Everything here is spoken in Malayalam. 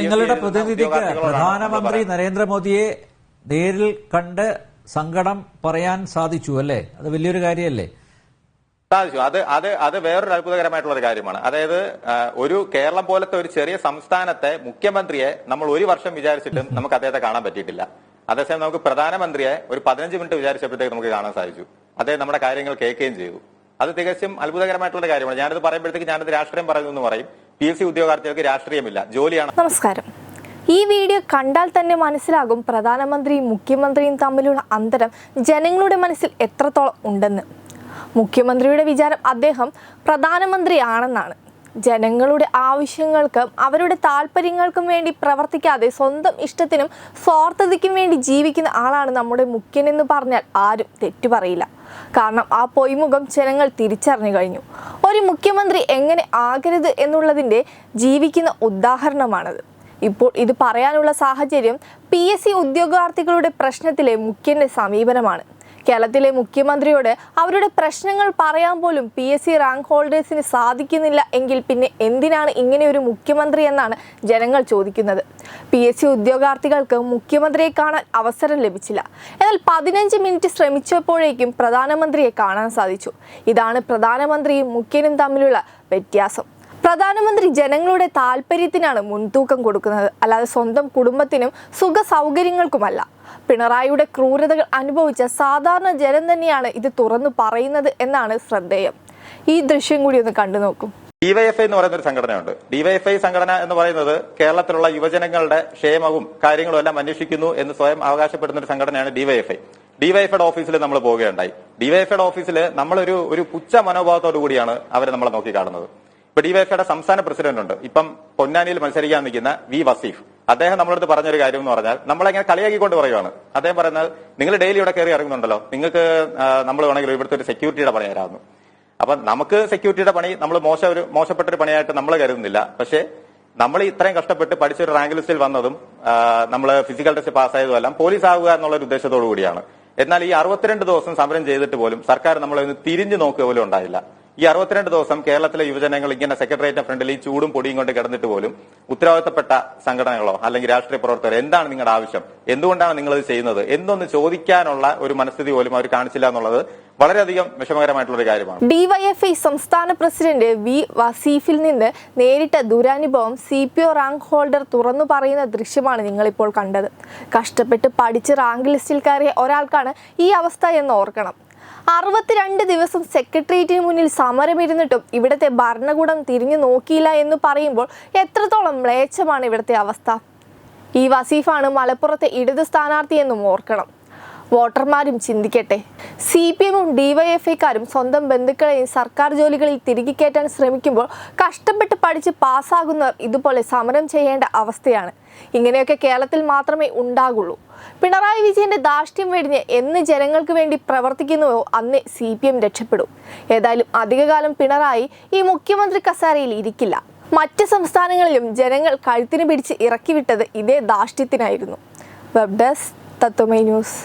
നിങ്ങളുടെ പ്രതിനിധിക്ക് പ്രധാനമന്ത്രി നരേന്ദ്രമോദിയെ നേരിൽ കണ്ട് സങ്കടം പറയാൻ സാധിച്ചു അല്ലേ? അത് വലിയൊരു കാര്യമല്ലേ? സാധിച്ചു. അത് അത് അത് വേറൊരു അത്ഭുതകരമായിട്ടുള്ള ഒരു കാര്യമാണ്. അതായത് ഒരു കേരളം പോലത്തെ ഒരു ചെറിയ സംസ്ഥാനത്തെ മുഖ്യമന്ത്രിയെ നമ്മൾ ഒരു വർഷം വിചാരിച്ചിട്ടും നമുക്ക് അദ്ദേഹത്തെ കാണാൻ പറ്റിയിട്ടില്ല. അതേസമയം നമുക്ക് പ്രധാനമന്ത്രിയെ ഒരു പതിനഞ്ച് മിനിറ്റ് വിചാരിച്ചപ്പോഴത്തേക്ക് നമുക്ക് കാണാൻ സാധിച്ചു. അദ്ദേഹം നമ്മുടെ കാര്യങ്ങൾ കേൾക്കുകയും ചെയ്തു. അത് തികച്ചും അത്ഭുതകരമായിട്ടുള്ള കാര്യമാണ്. ഞാനിത് പറയുമ്പോഴത്തേക്ക് ഞാനിത് രാഷ്ട്രീയം പറയുന്നു എന്ന് പറയും. പി എസ് സി ഉദ്യോഗാർത്ഥികൾക്ക് രാഷ്ട്രീയമില്ല ജോലിയാണ്. നമസ്കാരം. ഈ വീഡിയോ കണ്ടാൽ തന്നെ മനസ്സിലാകും പ്രധാനമന്ത്രിയും മുഖ്യമന്ത്രിയും തമ്മിലുള്ള അന്തരം ജനങ്ങളുടെ മനസ്സിൽ എത്രത്തോളം ഉണ്ടെന്ന്. മുഖ്യമന്ത്രിയുടെ വിചാരം അദ്ദേഹം പ്രധാനമന്ത്രിയാണെന്നാണ്. ജനങ്ങളുടെ ആവശ്യങ്ങൾക്കും അവരുടെ താല്പര്യങ്ങൾക്കും വേണ്ടി പ്രവർത്തിക്കാതെ സ്വന്തം ഇഷ്ടത്തിനും സ്വാർത്ഥതയ്ക്കും വേണ്ടി ജീവിക്കുന്ന ആളാണ് നമ്മുടെ മുഖ്യനെന്ന് പറഞ്ഞാൽ ആരും തെറ്റു പറയില്ല കാരണം ആ പൊയ്മുഖം ജനങ്ങൾ തിരിച്ചറിഞ്ഞു കഴിഞ്ഞു. ഒരു മുഖ്യമന്ത്രി എങ്ങനെ ആകരുത് എന്നുള്ളതിന്റെ ജീവിക്കുന്ന ഉദാഹരണമാണത്. ഇപ്പോൾ ഇത് പറയാനുള്ള സാഹചര്യം പി എസ് സി ഉദ്യോഗാർത്ഥികളുടെ പ്രശ്നത്തിലെ മുഖ്യന്റെ സമീപനമാണ്. കേരളത്തിലെ മുഖ്യമന്ത്രിയോട് അവരുടെ പ്രശ്നങ്ങൾ പറയാൻ പോലും പി എസ് സി റാങ്ക് ഹോൾഡേഴ്സിന് സാധിക്കുന്നില്ല എങ്കിൽ പിന്നെ എന്തിനാണ് ഇങ്ങനെ ഒരു മുഖ്യമന്ത്രി എന്നാണ് ജനങ്ങൾ ചോദിക്കുന്നത്. പി എസ് സി ഉദ്യോഗാർത്ഥികൾക്ക് മുഖ്യമന്ത്രിയെ കാണാൻ അവസരം ലഭിച്ചില്ല. എന്നാൽ പതിനഞ്ച് മിനിറ്റ് ശ്രമിച്ചപ്പോഴേക്കും പ്രധാനമന്ത്രിയെ കാണാൻ സാധിച്ചു. ഇതാണ് പ്രധാനമന്ത്രിയും മുഖ്യനും തമ്മിലുള്ള വ്യത്യാസം. പ്രധാനമന്ത്രി ജനങ്ങളുടെ താല്പര്യത്തിനാണ് മുൻതൂക്കം കൊടുക്കുന്നത്. അല്ലാതെ സ്വന്തം കുടുംബത്തിനും സുഖ സൗകര്യങ്ങൾക്കുമല്ല പിണറായിയുടെ ക്രൂരതകൾ അനുഭവിച്ച സാധാരണ ജനം തന്നെയാണ് ഇത് തുറന്നു പറയുന്നത് എന്നാണ് ശ്രദ്ധേയം. ഈ ദൃശ്യം കൂടി ഒന്ന് കണ്ടു നോക്കും. ഡിവൈഎഫ്ഐ എന്ന് പറയുന്ന ഒരു സംഘടനയുണ്ട്. ഡിവൈഎഫ്ഐ സംഘടന എന്ന് പറയുന്നത് കേരളത്തിലുള്ള യുവജനങ്ങളുടെ ക്ഷേമവും കാര്യങ്ങളും എല്ലാം അന്വേഷിക്കുന്നു എന്ന് സ്വയം അവകാശപ്പെടുന്ന ഒരു സംഘടനയാണ് ഡിവൈഎഫ്ഐ. ഡിവൈഎഫ്ഐയുടെ ഓഫീസിൽ നമ്മൾ പോവുകയുണ്ടായി. ഡിവൈഎഫ്ഐയുടെ ഓഫീസിൽ നമ്മളൊരു ഒരു പുച്ഛ മനോഭാവത്തോടു കൂടിയാണ് അവരെ നമ്മളെ നോക്കി കാണുന്നത്. ഡിവൈഎഫ്ഐയുടെ സംസ്ഥാന പ്രസിഡന്റ് ഉണ്ട് ഇപ്പം പൊന്നാനിയിൽ മത്സരിക്കാൻ നിൽക്കുന്ന വി വസീഫ്. അദ്ദേഹം നമ്മളടുത്ത് പറഞ്ഞൊരു കാര്യം എന്ന് പറഞ്ഞാൽ നമ്മളെങ്ങനെ കളിയാക്കിക്കൊണ്ട് പറയുവാണ്. അദ്ദേഹം പറയുന്നത് നിങ്ങൾ ഡെയിലി ഇവിടെ കയറി ഇറങ്ങുന്നുണ്ടല്ലോ. നിങ്ങൾക്ക് നമ്മൾ വേണമെങ്കിൽ ഇവിടുത്തെ ഒരു സെക്യൂരിറ്റിയുടെ പണി തരാമെന്ന് അപ്പൊ നമുക്ക് സെക്യൂരിറ്റിയുടെ പണി നമ്മൾ മോശ ഒരു മോശപ്പെട്ട ഒരു പണിയായിട്ട് നമ്മൾ കരുതുന്നില്ല. പക്ഷേ നമ്മൾ ഇത്രയും കഷ്ടപ്പെട്ട് പഠിച്ച ഒരു റാങ്ക് ലിസ്റ്റിൽ വന്നതും നമ്മൾ ഫിസിക്കൽ ടെസ്റ്റ് പാസ്സായതും എല്ലാം പോലീസ് ആവുക എന്നുള്ള ഒരു ഉദ്ദേശത്തോടു കൂടിയാണ്. എന്നാൽ ഈ അറുപത്തിരണ്ട് ദിവസം സമരം ചെയ്തിട്ട് പോലും സർക്കാർ നമ്മളൊന്ന് തിരിഞ്ഞു നോക്കുക പോലും ഉണ്ടായില്ല. ഈ അറുപത്തിരണ്ട് ദിവസം കേരളത്തിലെ യുവജനങ്ങൾ ഇങ്ങനെ സെക്രട്ടേറിയറ്റ് ഫ്രണ്ടിൽ ഈ ചൂടും പൊടിയും കൊണ്ട് കിടന്നിട്ട് പോലും ഉത്തരവാദിത്തപ്പെട്ട സംഘടനകളോ അല്ലെങ്കിൽ രാഷ്ട്രീയ പ്രവർത്തകർ എന്താണ് നിങ്ങളുടെ ആവശ്യം? എന്തുകൊണ്ടാണ് നിങ്ങൾ ഇത് ചെയ്യുന്നത്? എന്നൊന്ന് ചോദിക്കാനുള്ള ഒരു മനസ്ഥിതി പോലും അവർ കാണിച്ചില്ല എന്നുള്ളത് വളരെയധികം വിഷമകരമായിട്ടുള്ള ഒരു കാര്യമാണ് ഡിവൈഎഫ്ഐ സംസ്ഥാന പ്രസിഡന്റ് വി വസീഫിൽ നിന്ന് നേരിട്ട ദുരനുഭവം C P O rank holder തുറന്നു പറയുന്ന ദൃശ്യമാണ് നിങ്ങളിപ്പോൾ കണ്ടത്. കഷ്ടപ്പെട്ട് പഠിച്ച് റാങ്ക് ലിസ്റ്റിൽ കയറിയ ഒരാൾക്കാണ് ഈ അവസ്ഥ എന്ന് ഓർക്കണം. അറുപത്തിരണ്ട് ദിവസം സെക്രട്ടേറിയറ്റിന് മുന്നിൽ സമരമിരുന്നിട്ടും ഇവിടുത്തെ ഭരണകൂടം തിരിഞ്ഞു നോക്കിയില്ല എന്ന് പറയുമ്പോൾ എത്രത്തോളം മ്ലേച്ഛമാണ് ഇവിടുത്തെ അവസ്ഥ? ഈ വസീഫാണ് മലപ്പുറത്തെ ഇടത് സ്ഥാനാർത്ഥിയെന്നും ഓർക്കണം. വോട്ടർമാരും ചിന്തിക്കട്ടെ. സി പി എമ്മും ഡിവൈഎഫ്ഐക്കാരും സ്വന്തം ബന്ധുക്കളെയും സർക്കാർ ജോലികളിൽ തിരികെ കയറ്റാൻ ശ്രമിക്കുമ്പോൾ കഷ്ടപ്പെട്ട് പഠിച്ച് പാസ്സാകുന്നവർ ഇതുപോലെ സമരം ചെയ്യേണ്ട അവസ്ഥയാണ്. ഇങ്ങനെയൊക്കെ കേരളത്തിൽ മാത്രമേ ഉണ്ടാകുള്ളൂ. പിണറായി വിജയന്റെ ദാഷ്ട്യം വെടിഞ്ഞ് എന്ന് ജനങ്ങൾക്ക് വേണ്ടി പ്രവർത്തിക്കുന്നുവോ അന്നേ സി പി എം രക്ഷപ്പെടും. ഏതായാലും അധികകാലം പിണറായി ഈ മുഖ്യമന്ത്രി കസാരയിൽ ഇരിക്കില്ല. മറ്റ് സംസ്ഥാനങ്ങളിലും ജനങ്ങൾ കഴുത്തിന് പിടിച്ച് ഇറക്കിവിട്ടത് ഇതേ ദാഷ്ട്യത്തിനായിരുന്നു വെബ് ഡെസ്ക് തത്വമൈ ന്യൂസ്.